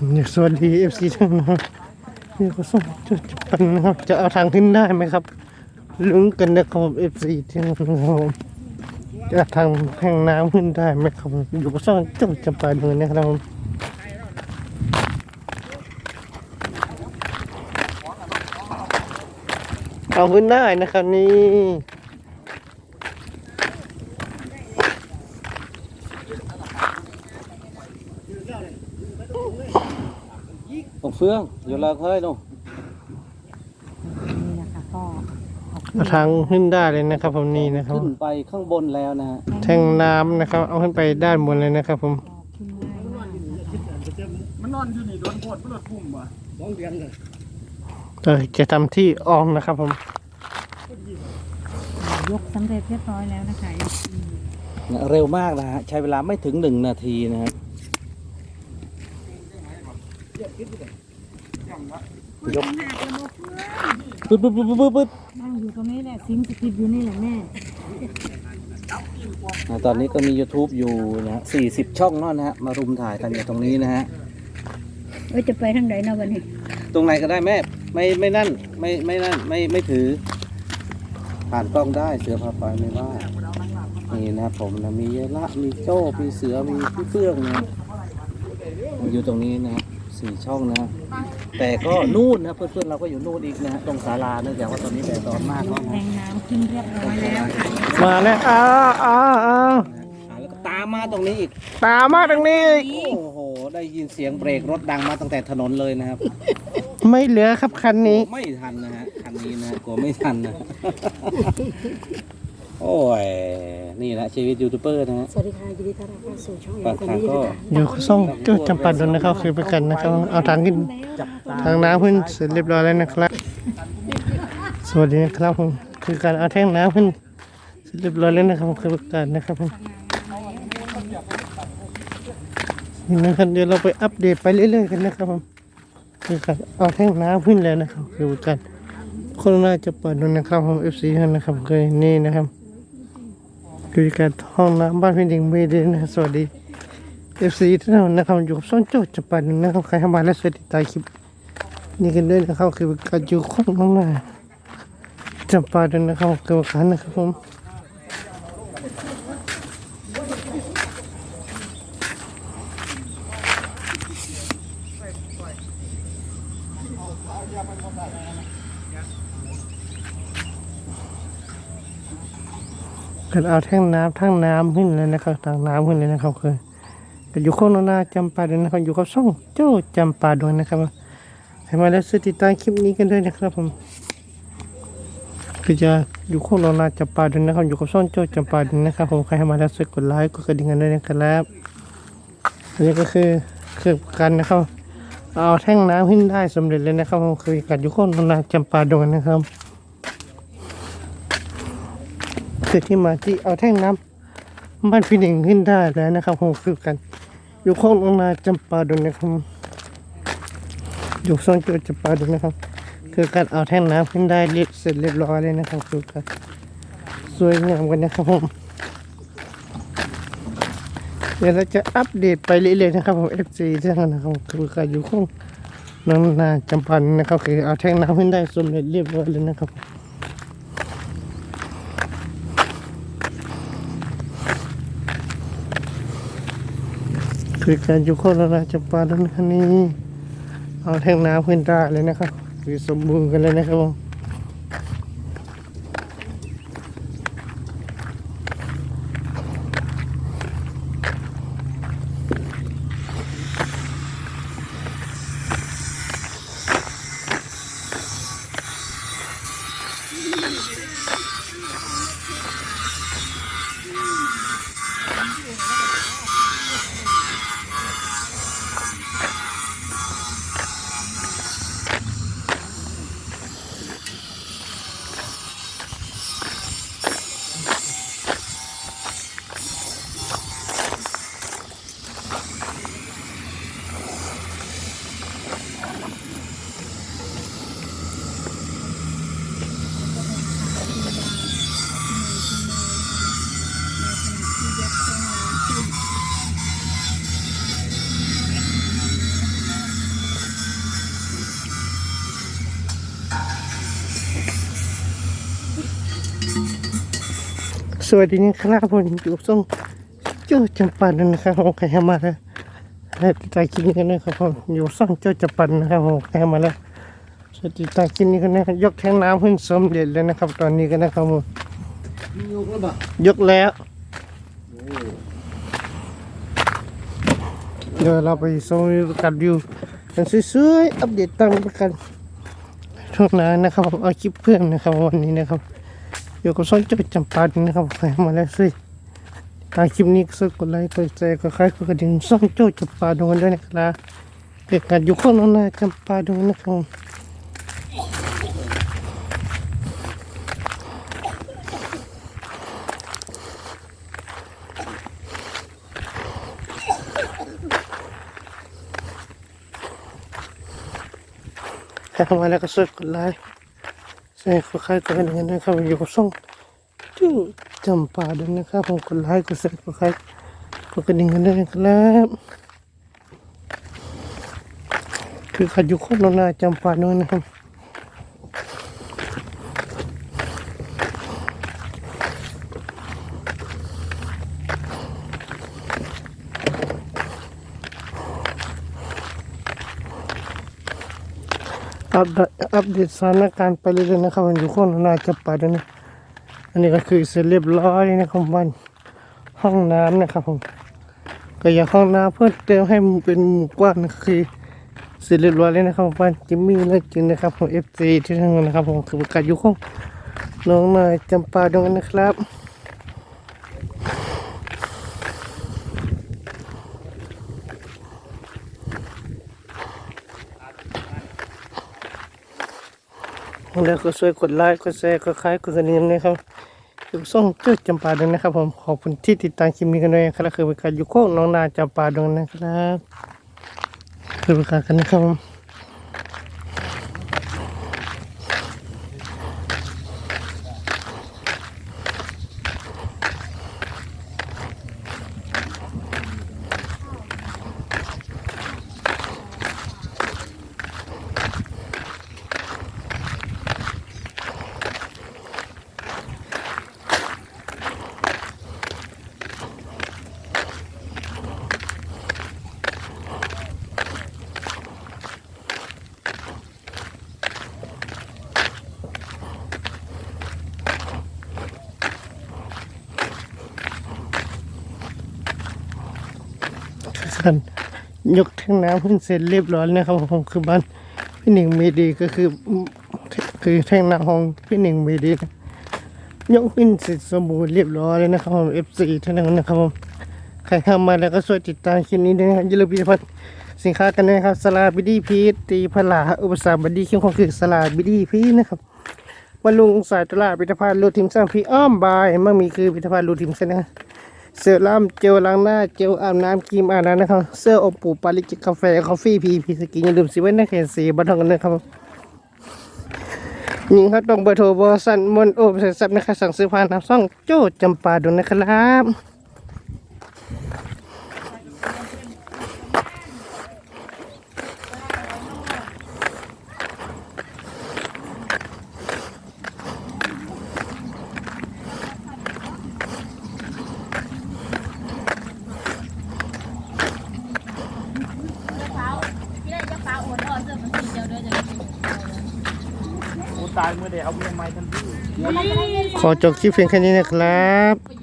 อยากสวัสดีเอฟซีทั้งนะครับนี่ก็ส่งจุดปันนะครับจะเอาทางขึ้นได้ไหมครับลุ้นกันนะครับเอฟซีที่นะครับจะทางแห่งน้ำขึ้นได้ไหมครับ อยู่ก็ส่งจุดจะปันเลยนะครับเอาขึ้นได้นะครับนี่ ตรง เฟืองอยู่ลาเคยนู่นนี่นะคะก็เอาขึ้นเอาทางขึ้นได้เลยนะครับผมนี่นะครับ ขึ้นไปข้างบนแล้วนะฮะแท่งน้ำนะครับ เอาขึ้นไปด้านบนเลยนะครับ ผมขึ้นง่ายมากนะคะมันนอนอยู่นี่โดนโคตรมันโดนปุ่มว่ะสองเดือนเลยเออจะทำที่ออมนะครับ ผม ยกสำเร็จเรียบร้อยแล้วนะคะเร็วมากนะฮะใช้เวลาไม่ถึงหนึ่งนาทีนะฮะ ยกปึ๊บปึ๊บปึ๊บปึ๊บปึ๊บนั่งอยู่ตรงนี้แหละซิงค์สถิตอยู่นี่แหละแม่อ่าตอนนี้ก็มี YouTube อยู่นะฮะสี่สิบช่องเนาะนะฮะ มารุมถ่ายกันอยู่ตรงนี้นะฮะ เอ้ยจะไปทางไหนนะวันนี้ตรงไหนก็ได้แม่ ไม่ไม่นั่น ไม่ไม่นั่น ไม่ไม่ถือ ผ่านกล้องได้เสือพาไปไม่ว่า นี่นะครับผมนะมีเยละมีโจ้มีเสือมีพี่เฟื่องนะอยู่ตรงนี้นะ สี่ช่องนะ แต่ก็นู่นนะเพื่อนๆเราก็อยู่นู่นอีกนะฮะตรงศาลาเนื่องจากว่าตอนนี้แดดร้อนมากแล้วแทนะงน้ำขึ้นเรียบร้อยแล้วค่ะมาแล้วอ้าวอ้าวอ้าวอ่าแล้วก็ตามมาตรงนี้อีก ตามมาตรงนี้อีกโอ้โห ได้ยินเสียงเบรกรถดังมาตั้งแต่ถนนเลยนะครับ ไม่เหลือครับคันนี้ ไม่ทันนะฮะคันนี้นะกลัวไม่ทันนะ โอ้ย นี่แหละชีวิตยูทูบเบอร์นะฮะ สวัสดีค่ะยินดีต้อนรับเข้าสู่ช่องบางครั้งก็ อยู่ส่งจุดจำปัดดนนะครับคือไปกันนะครับ เอาทางขึ้นจับตาทางน้ำขึ้นเสร็จเรียบร้อยแล้วนะครับ สวัสดีนะครับผมคือการเอาแท่งน้ำขึ้นเสร็จเรียบร้อยแล้วนะครับคือประกาศนะครับผมนี่นะครับเดี๋ยวเราไปอัปเดตไปเรื่อยๆกันนะครับผมคือการเอาแท่งน้ำขึ้นแล้วนะครับ คือประกาศคนน่าจะเปิดดูนะครับผมเอฟซีนะครับเคยนี่นะครับ คือการห้องน้ำบ้านพี่ดิงเมเดนนะสวัสดีเอฟซีทุกท่านนะครับอยู่กับซ่อนโจ้จะปัดนะครับใครเข้ามาแล้วสวัสดีตายคลิปนี่กันด้วยนะครับคือการอยู่ข้างน้องหน้าจำปาด้วยนะครับคือการนะครับผม กันเอาแท่งน้ำทั้งน้ำขึ้นเลยนะครับทางน้ำขึ้นเลยนะครับคือก็อยู่ข้างน้องหน้าจำปาด้วยนะครับอยู่กับช่องโจ้จำปาด้วยนะครับให้มาแล้วติดตามคลิปนี้กันด้วยนะครับผมก็จะอยู่คู่เรานาจับปาด้วยนะครับอยู่กับซ่อนโจ้จับปาด้วยนะครับผมใครให้มาแล้วช่วยกดไลค์กดกระดิ่งกันด้วยนะครับอันนี้ก็คือคือกันนะครับเอาแท่งน้ำขึ้นได้สำเร็จเลยนะครับผมคือการอยู่คู่เรานาจับปาด้วยนะครับ คือที่มาที่เอาแท่งน้ำบ้านพี่หนึ่งขึ้นได้แล้วนะครับผมคือกัน อยู่คู่เรานาจับปาด้วยนะครับ อยู่ซ่อนจุดจะปาดูนะครับ คือการเอาแท่งน้ำขึ้นได้เรียบเสร็จเรียบร้อยเลยนะครับคือการสวยงามกันนะครับผมเดี๋ยวเราจะอัปเดตไปเรื่อยๆนะครับผม FC ท่านนะครับคือการอยู่ข้งน้องนาจำปันนะครับคือเอาแท่งน้ำขึ้นได้สมเร็จเรียบร้อยเลยนะครับ คือการอยู่ข้างน้องนาจำปันนคันนี้ เอาแท่งน้ำขึ้นได้เลยนะครับคือสมบูรณ์กันเลยนะครับผม สวัสดีนะครับผมอยู่ส่งเจ้าจำปันนะครับผมใครมาแล้วตาคินกันนะครับผมอยู่ส่งเจ้าจำปันนะครับผมใครมาแล้วสวัสดีตาคินกันนะครับยกแทงน้ำขึ้นสมเด็จเลยนะครับ ตอนนี้กันนะครับผมยกแล้วบ่ยกแล้วเดี๋ยวเราไปส่งปกันวิวกันสวยๆอัปเดตตั้งประกันช่วงหน้านะครับผมเอาคลิปเพิ่มนะครับวันนี้นะครับ อยู่กับซ่อนเจ้าจำปาดนะครับใครมาแล้วสิตามคลิปนี้ก็ช่วยกดไลค์กดแชร์กดคล้ายกดกระดิ่งซ่อนเจ้าจำปาดงกันด้วยนะครับเกิดการอยู่ข้างหน้าจำปาดงนะครับใครเข้ามาแล้วก็ช่วยกดไลค์ แชร์กดคล้ายกันด้วยนะครับอยู่กับซ่องจู่จำปาดงนะครับผมกดไลค์กดแชร์กดคล้ายกดกระดิ่งกันด้วยนะครับคือขัดอยู่คนหน้าจำปาด้วยนะครับ อัปเดตอัปเดตสถานการณ์ไปเรื่อยๆนะครับมันอยู่คนละหน้าจำปาโน้นนะอันนี้ก็คือเสร็จเรียบร้อยนะครับวันห้องน้ำนะครับผมก็อยากห้องน้ำเพิ่มเติมให้มันเป็นหมู่กว้างนะคือเสร็จเรียบร้อยแล้วนะครับบ้านจิมมี่เลิกจริงนะครับผมเอฟซีที่ทั้งนั้นนะครับผมคือประกาศอยู่ข้องน้องนายจำปาดงนะครับ แล้วก็ช่วยกดไลค์ กดแชร์ กดคล้ายกดกระดิ่งนะครับอยู่ส่งเจ้าจำปาดงนะครับผม ขอบคุณที่ติดตามคลิปนี้กันด้วยนะครับคือประการอยู่ข้องน้องนาจำปาดงนะครับ คือประการกันนะครับผม ท่านยกแท่งน้ำขึ้นเสร็จเรียบร้อยนะครับผมคือบ้านพี่หนึ่งเมดีก็คือ คือแท่งน้ำของพี่หนึ่งเมดีนะยกขึ้นเสร็จสมบูรณ์เรียบร้อยเลยนะครับผมเอฟซีท่านนั้นนะครับผมใครเข้ามาแล้วก็ช่วยติดตามคลิปนี้ด้วยนะครับอย่าลืมพิพัฒน์สินค้ากันนะครับสลาบิดี้พีชตีพลาอุปสรรคบดีเข้มข้นคือสลาบิดี้พีชนะครับบรรลุงสายตลาดพิพิธภัณฑ์รูทีมสร้างพีอ้อมบายมั่งมีคือพิพิธภัณฑ์รูทีมเสนอ เสื้อล่ำเจลล้างหน้าเจลอาบน้ำครีมอาบน้ำนะครับเสื้ออบปูปาลิจิกาแฟคอฟฟี่พีพีสกินอย่าลืมสิไว้ในแขนสีบันทองกันนะครับยิงเขาต้องเบอร์โทรบอสันมนโอบเสร็จสับนะครับสั่งซื้อผ่านทางช่องโจ้จำปาดูนะครับ กูตายเมื่อเดี๋ยว เอาเมียใหม่ทันที ขอจบคลิปเพียงแค่นี้นะครับ